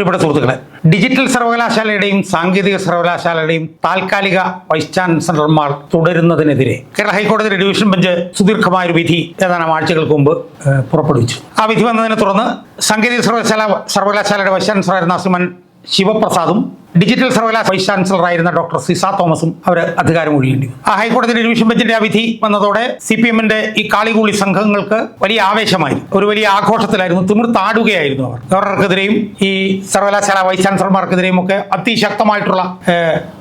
പ്രിയപ്പെട്ട സുഹൃത്തുക്കളെ ഡിജിറ്റൽ സർവകലാശാലയുടെയും സാങ്കേതിക സർവകലാശാലയുടെയും താൽക്കാലിക വൈസ് ചാൻസലർമാർ തുടരുന്നതിനെതിരെ കേരള ഹൈക്കോടതിയുടെ ഡിവിഷൻ ബെഞ്ച് സുദീർഘമായ ഒരു വിധി ഏതാനും ആഴ്ചകൾക്ക് മുമ്പ് പുറപ്പെടുവിച്ചു. ആ വിധി വന്നതിനെ തുടർന്ന് സാങ്കേതിക സർവകലാശാല സർവകലാശാലയുടെ വൈസ് ചാൻസലറായിരുന്ന ശ്രീമൻ ശിവപ്രസാദും ഡിജിറ്റൽ സർവകലാശാല വൈസ് ചാൻസലറായിരുന്ന ഡോക്ടർ സിസ തോമസും അവർ അധികാരം ഒഴിയേണ്ടി. ആ ഹൈക്കോടതിയുടെ ഡിവിഷൻ ബെഞ്ചിന്റെ ആ വിധി വന്നതോടെ സി പി എമ്മിന്റെ ഈ കാളികൂളി സംഘങ്ങൾക്ക് വലിയ ആവേശമായി ഒരു വലിയ ആഘോഷത്തിലായിരുന്നു. തിമിർത്താടുകയായിരുന്നു അവർ. ഗവർണർക്കെതിരെയും ഈ സർവകലാശാല വൈസ് ചാൻസലർമാർക്കെതിരെയും ഒക്കെ അതിശക്തമായിട്ടുള്ള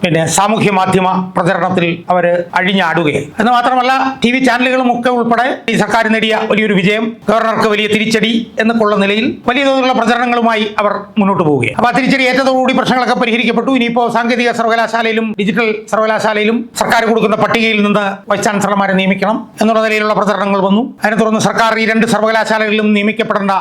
പിന്നെ സാമൂഹ്യ മാധ്യമ പ്രചരണത്തിൽ അവർ അഴിഞ്ഞാടുകയായി. എന്ന് മാത്രമല്ല ടി വി ചാനലുകളും ഒക്കെ ഉൾപ്പെടെ ഈ സർക്കാർ നേടിയ വലിയൊരു വിജയം ഗവർണർക്ക് വലിയ തിരിച്ചടി എന്നൊക്കെയുള്ള നിലയിൽ വലിയ തോതിലുള്ള പ്രചരണങ്ങളുമായി അവർ മുന്നോട്ട് പോവുകയാണ് അപ്പോൾ ആ തിരിച്ചടി ഏറ്റതോടുകൂടി പ്രശ്നങ്ങളൊക്കെ പരിഹരിക്കപ്പെട്ടു ഇനിയിപ്പോൾ സാങ്കേതിക സർവകലാശാലയിലും ഡിജിറ്റൽ സർവകലാശാലയിലും സർക്കാർ കൊടുക്കുന്ന പട്ടികയിൽ നിന്ന് വൈസ് ചാൻസലർമാരെ നിയമിക്കണം എന്നുള്ള നിലയിലുള്ള പ്രചരണങ്ങൾ വന്നു. അതിനെ തുടർന്ന് സർക്കാർ ഈ രണ്ട് സർവകലാശാലകളിലും നിയമിക്കപ്പെടേണ്ട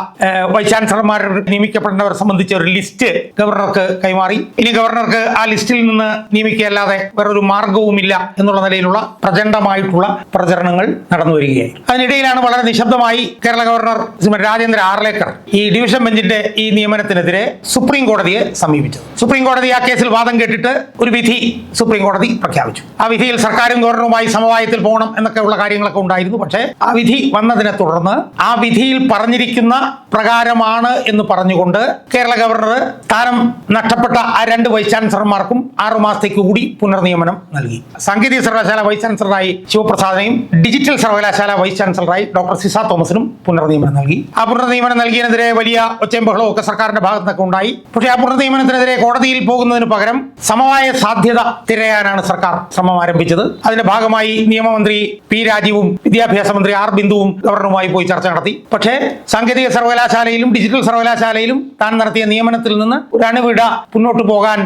വൈസ് ചാൻസലർമാർ നിയമിക്കപ്പെടേണ്ടവരെ സംബന്ധിച്ച ഒരു ലിസ്റ്റ് ഗവർണർക്ക് കൈമാറി. ഇനി ഗവർണർക്ക് ആ ലിസ്റ്റിൽ നിന്ന് നിയമിക്കുകയല്ലാതെ വേറൊരു മാർഗവുമില്ല എന്നുള്ള നിലയിലുള്ള പ്രചണ്ഡമായിട്ടുള്ള പ്രചരണങ്ങൾ നടന്നു വരികയായി. അതിനിടയിലാണ് വളരെ നിശബ്ദമായി കേരള ഗവർണർ രാജേന്ദ്ര ആർലേക്കർ ഈ ഡിവിഷൻ ബെഞ്ചിന്റെ ഈ നിയമനത്തിനെതിരെ സുപ്രീം കോടതിയെ സമീപിച്ചത്. സുപ്രീം കോടതി ആ കേസിൽ വാദം കേട്ടിട്ട് ഒരു വിധി സുപ്രീം കോടതി പ്രഖ്യാപിച്ചു. ആ വിധിയിൽ സർക്കാരും ഗവർണറുമായി സമവായത്തിൽ പോകണം എന്നൊക്കെ ഉള്ള കാര്യങ്ങളൊക്കെ ഉണ്ടായിരുന്നു. പക്ഷേ ആ വിധി വന്നതിനെ തുടർന്ന് ആ വിധിയിൽ പറഞ്ഞിരിക്കുന്ന പ്രകാരമാണ് എന്ന് പറഞ്ഞുകൊണ്ട് കേരള ഗവർണർ സ്ഥാനം നഷ്ടപ്പെട്ട ആ രണ്ട് വൈസ് ചാൻസലർമാർക്കും ആറു മാസത്തേക്ക് കൂടി പുനർനിയമനം നൽകി. സാങ്കേതിക സർവകലാശാല വൈസ് ചാൻസലറായി ശിവപ്രസാദിനെയും ഡിജിറ്റൽ സർവകലാശാല വൈസ് ചാൻസലറായി ഡോക്ടർ സിസ തോമസിനും പുനർനിയമനം നൽകി. ആ പുനർനിയമനം നൽകിയതിനെതിരെ വലിയ ഒച്ചയും ബഹളവും ഒക്കെ സർക്കാരിന്റെ ഭാഗത്തുനിന്നൊക്കെ ഉണ്ടായി. പക്ഷേ ആ പുനർനിയമനത്തിനെതിരെ കോടതിയിൽ പോകുന്നതിന് പകരം സമവായ സാധ്യത തിരയാനാണ് സർക്കാർ ശ്രമം ആരംഭിച്ചത്. അതിന്റെ ഭാഗമായി നിയമമന്ത്രി പി രാജീവും വിദ്യാഭ്യാസ മന്ത്രി ആർ ബിന്ദുവും ഗവർണറുമായി പോയി ചർച്ച നടത്തി. പക്ഷേ സാങ്കേതിക സർവകലാശാലയിലും ഡിജിറ്റൽ സർവകലാശാലയിലും താൻ നടത്തിയ നിയമനത്തിൽ നിന്ന് ഒരു അണുവിട മുന്നോട്ട് പോകാൻ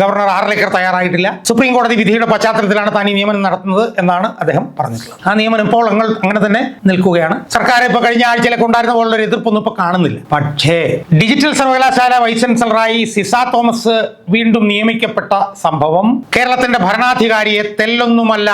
ഗവർണർ ആർ ആർലേക്കർ തയ്യാറായിട്ടില്ല. സുപ്രീം കോടതി വിധിയുടെ പശ്ചാത്തലത്തിലാണ് താൻ ഈ നിയമനം നടത്തുന്നത് എന്നാണ് അദ്ദേഹം പറഞ്ഞിട്ടുള്ളത്. ആ നിയമനം ഇപ്പോൾ അങ്ങ് അങ്ങനെ തന്നെ നിൽക്കുകയാണ്. സർക്കാർ ഇപ്പോൾ കഴിഞ്ഞ ആഴ്ചയിലൊക്കെ ഉണ്ടായിരുന്ന പോലുള്ള ഒരു എതിർപ്പൊന്നും ഇപ്പോൾ കാണുന്നില്ല. പക്ഷേ ഡിജിറ്റൽ സർവകലാശാല വൈസ് ചാൻസലറായി സിസ തോമസ് വീണ്ടും നിയമിക്കപ്പെട്ട സംഭവം. കേരളത്തിന്റെ ഭരണാധികാരിയെ തെല്ലൊന്നുമല്ല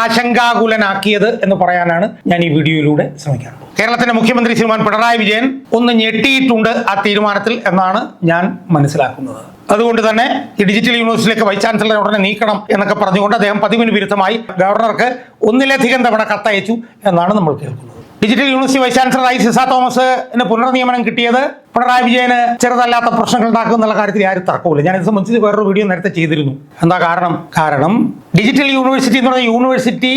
ആശങ്കാകുലനാക്കിയത് എന്ന് പറയാനാണ് ഞാൻ ഈ വീഡിയോയിലൂടെ ശ്രമിക്കുന്നത്. കേരളത്തിന്റെ മുഖ്യമന്ത്രി ശ്രീമാൻ പിണറായി വിജയൻ ഒന്ന് ഞെട്ടിയിട്ടുണ്ട് ആ തീരുമാനത്തിൽ എന്നാണ് ഞാൻ മനസ്സിലാക്കുന്നത്. അതുകൊണ്ട് തന്നെ ഈ ഡിജിറ്റൽ യൂണിവേഴ്സിറ്റിയിലേക്ക് വൈസ് ചാൻസലറെ ഉടനെ നീക്കണം എന്നൊക്കെ പറഞ്ഞുകൊണ്ട് അദ്ദേഹം പതിവിന് വിരുദ്ധമായി ഗവർണർക്ക് ഒന്നിലധികം തവണ കത്തയച്ചു എന്നാണ് നമ്മൾ കേൾക്കുന്നത്. ഡിജിറ്റൽ യൂണിവേഴ്സിറ്റി വൈസ് ചാൻസലറായി സിസ തോമസിന് പുനർനിയമനം കിട്ടിയത് പിണറായി വിജയന് ചെറുതല്ലാത്ത പ്രശ്നങ്ങൾ ഉണ്ടാക്കും എന്നുള്ള കാര്യത്തിൽ ആരും തർക്കമില്ല ഞാൻ ഇത് സംബന്ധിച്ച് വേറൊരു വീഡിയോ നേരത്തെ ചെയ്തിരുന്നു. എന്താ കാരണം? കാരണം ഡിജിറ്റൽ യൂണിവേഴ്സിറ്റി എന്ന് പറഞ്ഞ യൂണിവേഴ്സിറ്റി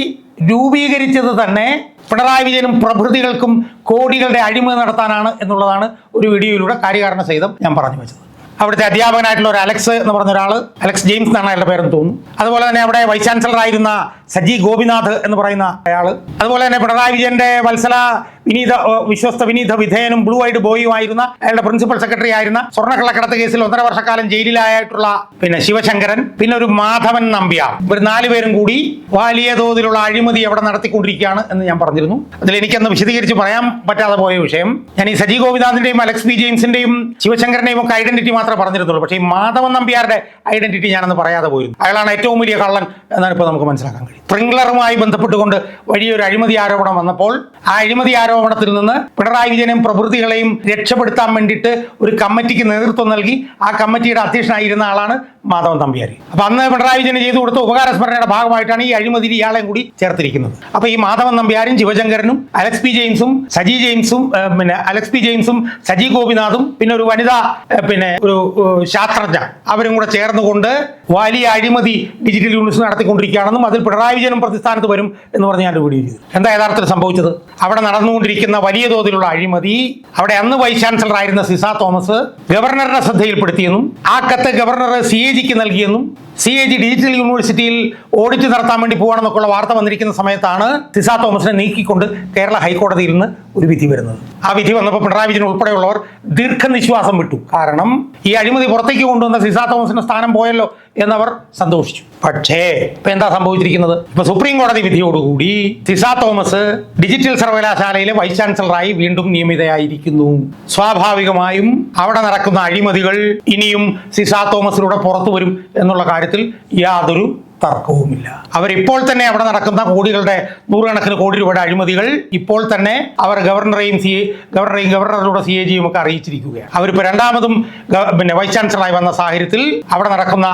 രൂപീകരിച്ചത് തന്നെ പിണറായി വിജയനും പ്രഭൃതികൾക്കും കോടികളുടെ അഴിമതി നടത്താനാണ് എന്നുള്ളതാണ് ഒരു വീഡിയോയിലൂടെ കാര്യകാരണ സഹിതം ഞാൻ പറഞ്ഞു വെച്ചത്. അവിടുത്തെ അധ്യാപകനായിട്ടുള്ള ഒരു അലക്സ് എന്ന് പറഞ്ഞ ഒരാൾ അലക്സ് ജെയിംസ് എന്നാണ് അയാളുടെ പേരെന്ന് തോന്നുന്നു. അതുപോലെ തന്നെ അവിടെ വൈസ് ചാൻസലർ ആയിരുന്ന സജി ഗോപിനാഥ് എന്ന് പറയുന്ന അയാൾ അതുപോലെ തന്നെ പിണറായി വിജയന്റെ വത്സല വിനീത വിശ്വസ്ത വിനീത വിധേയനും ബ്ലൂ ഐഡ് ബോയും ആയിരുന്ന അയാളുടെ പ്രിൻസിപ്പൽ സെക്രട്ടറി ആയിരുന്ന സ്വർണക്കള്ളക്കടത്ത് കേസിൽ ഒന്നര വർഷക്കാലം ജയിലിലായിട്ടുള്ള പിന്നെ ശിവശങ്കരൻ പിന്നെ ഒരു മാധവൻ നമ്പ്യാർ. ഇവർ നാലുപേരും കൂടി വലിയ തോതിലുള്ള അഴിമതി എവിടെ നടത്തിക്കൊണ്ടിരിക്കുകയാണ് എന്ന് ഞാൻ പറഞ്ഞിരുന്നു. അതിൽ എനിക്കന്ന് വിശദീകരിച്ച് പറയാൻ പറ്റാതെ പോയ വിഷയം. ഞാൻ ഈ സജി ഗോപിനാഥിന്റെയും അലക്സ് ബി ജെയിംസിന്റെയും ശിവശങ്കരന്റെയും ഒക്കെ ഐഡന്റിറ്റി മാത്രമേ പറഞ്ഞിരുന്നുള്ളൂ. പക്ഷേ ഈ മാധവൻ നമ്പ്യാരുടെ ഐഡന്റിറ്റി ഞാനന്ന് പറയാതെ പോയിരുന്നു. അയാളാണ് ഏറ്റവും വലിയ കള്ളൻ എന്നാണ് ഇപ്പോൾ നമുക്ക് മനസ്സിലാക്കാൻ കഴിയും സ്പ്രിംഗ്ലറുമായി ബന്ധപ്പെട്ടുകൊണ്ട് വലിയൊരു അഴിമതി ആരോപണം വന്നപ്പോൾ ആ അഴിമതി ആരോപണത്തിൽ നിന്ന് പിണറായി വിജയനും പ്രവൃത്തികളെയും രക്ഷപ്പെടുത്താൻ വേണ്ടിയിട്ട് ഒരു കമ്മിറ്റിക്ക് നേതൃത്വം നൽകി. ആ കമ്മിറ്റിയുടെ അധ്യക്ഷനായിരുന്ന ആളാണ് മാധവൻ തമ്പിയാരി. അപ്പൊ അന്ന് പിണറായി വിജയന് ചെയ്തു കൊടുത്ത ഉപകാരസ്മരണയുടെ ഭാഗമായിട്ടാണ് ഈ അഴിമതിയിൽ ഇയാളെയും കൂടി ചേർത്തിരിക്കുന്നത്. അപ്പൊ ഈ മാധവൻ നമ്പ്യാരും ശിവശങ്കരനും അലക്സ് പി ജെയിംസും സജി ജെയിംസും പിന്നെ അലക്സ് പി ജെയിംസും സജി ഗോപിനാഥും പിന്നെ ഒരു വനിതാ പിന്നെ ഒരു ശാസ്ത്രജ്ഞ അവരും കൂടെ ചേർന്നുകൊണ്ട് വലിയ അഴിമതി ഡിജിറ്റൽ യൂണിറ്റ്സ് നടത്തിക്കൊണ്ടിരിക്കുകയാണെന്നും അതിൽ പിണറായി വിജയനും പ്രതിസ്ഥാനത്ത് വരും എന്ന് പറഞ്ഞ് ഞാൻ വീഡിയോ ചെയ്തു. എന്താ യഥാർത്ഥത്തിൽ സംഭവിച്ചത്? അവിടെ നടന്നുകൊണ്ടിരിക്കുന്ന വലിയ തോതിലുള്ള അഴിമതി അവിടെ അന്ന് വൈസ് ചാൻസലർ ആയിരുന്ന സിസ തോമസ് ഗവർണറുടെ ശ്രദ്ധയിൽപ്പെടുത്തിയെന്നും ആ കത്ത് ഗവർണർ സി എ ജിക്ക് നൽകിയെന്നും സി എ ജി ഡിജിറ്റൽ യൂണിവേഴ്സിറ്റിയിൽ ഓഡിറ്റ് നടത്താൻ വേണ്ടി പോകണമെന്നൊക്കെയുള്ള വാർത്ത വന്നിരിക്കുന്ന സമയത്താണ് സിസ തോമസിനെ നീക്കിക്കൊണ്ട് കേരള ഹൈക്കോടതിയിൽ നിന്ന് ഒരു വിധി വരുന്നത്. ആ വിധി വന്നപ്പോൾ പിണറായി വിജയൻ ഉൾപ്പെടെയുള്ളവർ ദീർഘനിശ്വാസം വിട്ടു. കാരണം ഈ അഴിമതി പുറത്തേക്ക് കൊണ്ടുവന്ന സിസ തോമസിന്റെ സ്ഥാനം പോയല്ലോ എന്നവർ സന്തോഷിച്ചു. പക്ഷേ ഇപ്പൊ എന്താ സംഭവിച്ചിരിക്കുന്നത്? ഇപ്പൊ സുപ്രീം കോടതി വിധിയോടുകൂടി സിസ തോമസ് ഡിജിറ്റൽ സർവകലാശാലയിലെ വൈസ് ചാൻസലറായി വീണ്ടും നിയമിതയായിരിക്കുന്നു. സ്വാഭാവികമായും അവിടെ നടക്കുന്ന അഴിമതികൾ ഇനിയും സിസ തോമസിലൂടെ പുറത്തു വരും എന്നുള്ള കാര്യത്തിൽ യാതൊരു തർക്കവുമില്ല. അവരിപ്പോൾ തന്നെ അവിടെ നടക്കുന്ന കോടികളുടെ നൂറുകണക്കിന് കോടി രൂപയുടെ അഴിമതികൾ ഇപ്പോൾ തന്നെ അവർ ഗവർണറെയും സി ഗവർണറെയും ഗവർണറുടെ സി എ ജിയും ഒക്കെ അറിയിച്ചിരിക്കുകയാണ്. അവരിപ്പോൾ രണ്ടാമതും പിന്നെ വൈസ് ചാൻസലറായി വന്ന സാഹചര്യത്തിൽ അവിടെ നടക്കുന്ന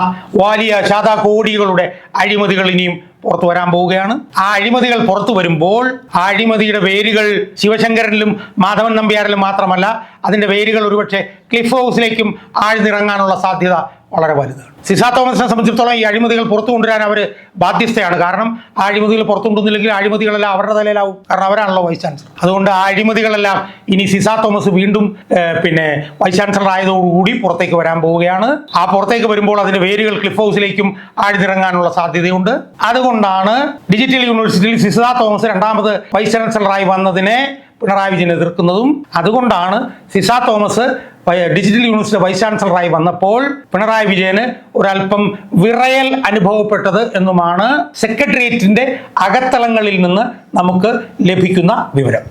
വലിയ ശാതാ കോടികളുടെ അഴിമതികൾ ഇനിയും പുറത്തു വരാൻ പോവുകയാണ്. ആ അഴിമതികൾ പുറത്തു വരുമ്പോൾ ആ അഴിമതിയുടെ വേരുകൾ ശിവശങ്കരനിലും മാധവൻ നമ്പ്യാരിലും മാത്രമല്ല അതിന്റെ വേരുകൾ ഒരുപക്ഷെ ക്ലിഫ് ഹൗസിലേക്കും ആഴ്ന്നിറങ്ങാനുള്ള സാധ്യത വളരെ വലുതാണ്. സിസാ തോമസിനെ സംബന്ധിച്ചിടത്തോളം ഈ അഴിമതികൾ പുറത്തു കൊണ്ടുവരാൻ അവർ ബാധ്യസ്ഥയാണ്. കാരണം ആ അഴിമതികൾ പുറത്തു കൊണ്ടുവന്നില്ലെങ്കിൽ അഴിമതികളെല്ലാം അവരുടെ തലയിലാവും. കാരണം അവരാണല്ലോ വൈസ് ചാൻസലർ അതുകൊണ്ട് ആ അഴിമതികളെല്ലാം ഇനി സിസാ തോമസ് വീണ്ടും പിന്നെ വൈസ് ചാൻസലർ ആയതോടുകൂടി പുറത്തേക്ക് വരാൻ പോവുകയാണ്. ആ പുറത്തേക്ക് വരുമ്പോൾ അതിന്റെ വേരുകൾ ക്ലിഫ് ഹൗസിലേക്കും ആഴ്ന്നിറങ്ങാനുള്ള സാധ്യതയുണ്ട്. അതുകൊണ്ടാണ് ഡിജിറ്റൽ യൂണിവേഴ്സിറ്റിയിൽ സിസാ തോമസ് രണ്ടാമത് വൈസ് ചാൻസലറായി വന്നതിനെ പിണറായി വിജയൻ എതിർക്കുന്നതും. അതുകൊണ്ടാണ് Ciza Thomas digital university vice ചാൻസലറായി വന്നപ്പോൾ പിണറായി വിജയന് ഒരല്പം വിറയൽ അനുഭവപ്പെട്ടത് എന്നുമാണ് സെക്രട്ടേറിയറ്റിന്റെ അകത്തളങ്ങളിൽ നിന്ന് നമുക്ക് ലഭിക്കുന്ന വിവരം.